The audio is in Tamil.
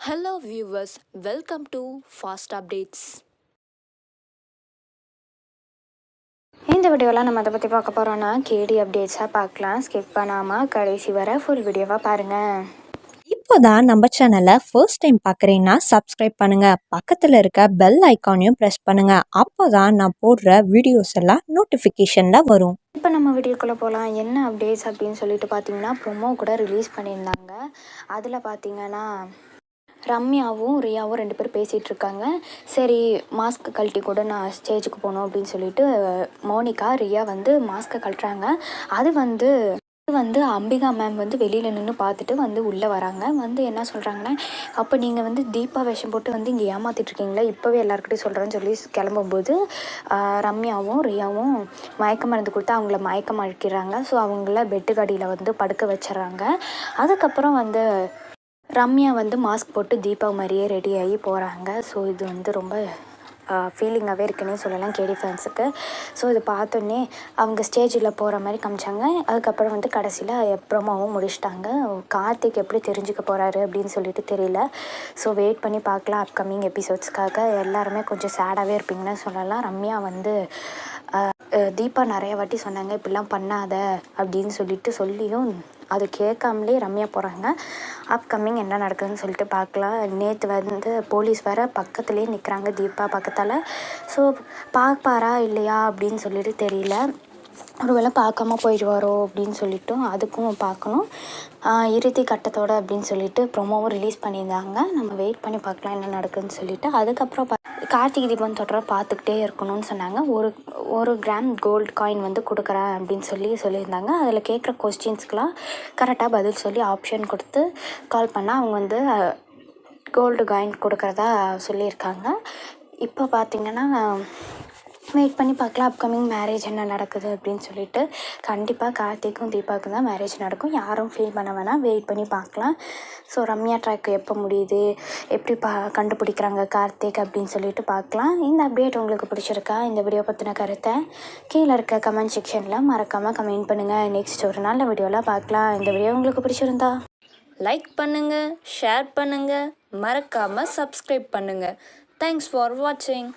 Hello viewers, welcome to Fast Updates. இந்த வீடியோவில் நம்ம அதை பற்றி பார்க்க போகிறோன்னா கேடி அப்டேட்ஸாக பார்க்கலாம். ஸ்கிப் பண்ணாமல் கடைசி வரை ஃபுல் வீடியோவாக பாருங்கள் இப்போதான் நம்ம சேனலை ஃபர்ஸ்ட் டைம் பார்க்குறீங்கன்னா சப்ஸ்கிரைப் பண்ணுங்க. பக்கத்தில் இருக்க பெல் ஐக்கானையும் ப்ரெஸ் பண்ணுங்க. அப்போதான் நான் போடுற வீடியோஸ் எல்லாம் நோட்டிஃபிகேஷனில் வரும். இப்போ நம்ம வீடியோக்குள்ளே போகலாம் என்ன அப்டேட்ஸ் அப்படின்னு சொல்லிட்டு பார்த்தீங்கன்னா ப்ரொமோ கூட ரிலீஸ் பண்ணியிருந்தாங்க. அதில் பார்த்தீங்கன்னா ரம்யாவும் ரியாவும் ரெண்டு பேரும் பேசிகிட்டு இருக்காங்க சரி மாஸ்க் கழட்டி கூட நான் ஸ்டேஜுக்கு போகணும் அப்படின்னு சொல்லிட்டு மோனிகா ரியா வந்து மாஸ்க்கை கழட்டுறாங்க. அது வந்து அது வந்து அம்பிகா மேம் வந்து வெளியில் நின்று பார்த்துட்டு வந்து உள்ளே வராங்க. வந்து என்ன சொல்கிறாங்கன்னா அப்போ நீங்கள் வந்து தீபா வேஷம் போட்டு வந்து இங்கே ஏமாத்திட்ருக்கீங்களா? இப்போவே எல்லாருக்கிட்டையும் சொல்கிறேன்னு சொல்லி கிளம்பும்போது ரம்யாவும் ரியாவும் மயக்க மருந்து கொடுத்து அவங்கள மயக்கம் அழிக்கிறாங்க ஸோ அவங்கள பெட்டு கடியில் வந்து படுக்க வச்சிடுறாங்க. அதுக்கப்புறம் வந்து ரம்யா வந்து மாஸ்க் போட்டு தீபா மாதிரியே ரெடி ஆகி போகிறாங்க ஸோ இது வந்து ரொம்ப ஃபீலிங்காகவே இருக்குன்னே சொல்லலாம் கேடி ஃபேன்ஸுக்கு ஸோ இது பார்த்தோன்னே அவங்க ஸ்டேஜில் போகிற மாதிரி காமிச்சாங்க. அதுக்கப்புறம் வந்து கடைசியில் ப்ரொமோவும் முடிச்சிட்டாங்க. கார்த்திக் எப்படி தெரிஞ்சுக்க போகிறாரு அப்படின்னு சொல்லிட்டு தெரியல. ஸோ வெயிட் பண்ணி பார்க்கலாம் அப்கமிங் எபிசோட்ஸ்க்காக எல்லாருமே கொஞ்சம் சேடாகவே இருப்பீங்கன்னு சொல்லலாம். ரம்யா வந்து தீபா நிறைய வாட்டி சொன்னாங்க இப்படிலாம் பண்ணாத அப்படின்னு சொல்லிட்டு சொல்லியும் அது கேட்காமலே ரம்யா போகிறாங்க அப்கமிங் என்ன நடக்குதுன்னு சொல்லிட்டு பார்க்கலாம். நேற்று வந்து போலீஸ் வேறு பக்கத்துலேயே நிற்கிறாங்க தீபா பக்கத்தால். ஸோ பார்ப்பாரா இல்லையா அப்படின்னு சொல்லிட்டு தெரியல. ஒருவேளை பார்க்காம போயிடுவாரோ அப்படின்னு சொல்லிட்டும் அதுக்கும் பார்க்கணும். இறுதி கட்டத்தோட அப்படின்னு சொல்லிட்டு ப்ரொமோவும் ரிலீஸ் பண்ணியிருந்தாங்க. நம்ம வெயிட் பண்ணி பார்க்கலாம் என்ன நடக்குதுன்னு சொல்லிட்டு. அதுக்கப்புறம் பா கார்த்திகை தீபம் தொடர பார்த்துக்கிட்டே இருக்கணும்னு சொன்னாங்க. ஒரு ஒரு கிராம் கோல்டு காயின் வந்து கொடுக்குறேன் அப்படின்னு சொல்லி சொல்லியிருந்தாங்க. அதில் கேட்குற கொஸ்டின்ஸ்க்கெலாம் கரெக்டாக பதில் சொல்லி ஆப்ஷன் கொடுத்து கால் பண்ணால் அவங்க வந்து கோல்டு காயின் கொடுக்குறதா சொல்லியிருக்காங்க. இப்போ பார்த்திங்கன்னா வெயிட் பண்ணி பார்க்கலாம். அப்கமிங் மேரேஜ் என்ன நடக்குது அப்படின்னு சொல்லிட்டு. கண்டிப்பாக கார்த்திக்கும் தீபாவுக்கும் தான் மேரேஜ் நடக்கும். யாரும் ஃபீல் பண்ண வேணாம். வெயிட் பண்ணி பார்க்கலாம். ஸோ ரம்யா ட்ராக் எப்போ முடியுது? எப்படி பா கண்டுபிடிக்கிறாங்க கார்த்திக் அப்படின்னு சொல்லிட்டு பார்க்கலாம். இந்த அப்டேட் உங்களுக்கு பிடிச்சிருக்கா? இந்த வீடியோ பற்றின கருத்தை கீழே இருக்க கமெண்ட் செக்ஷனில் மறக்காமல் கமெண்ட் பண்ணுங்கள் நெக்ஸ்ட் ஒரு நல்ல வீடியோவில் பார்க்கலாம். இந்த வீடியோ உங்களுக்கு பிடிச்சிருந்தா லைக் பண்ணுங்கள் ஷேர் பண்ணுங்கள் மறக்காமல் சப்ஸ்கிரைப் பண்ணுங்கள் தேங்க்ஸ் ஃபார் வாட்சிங்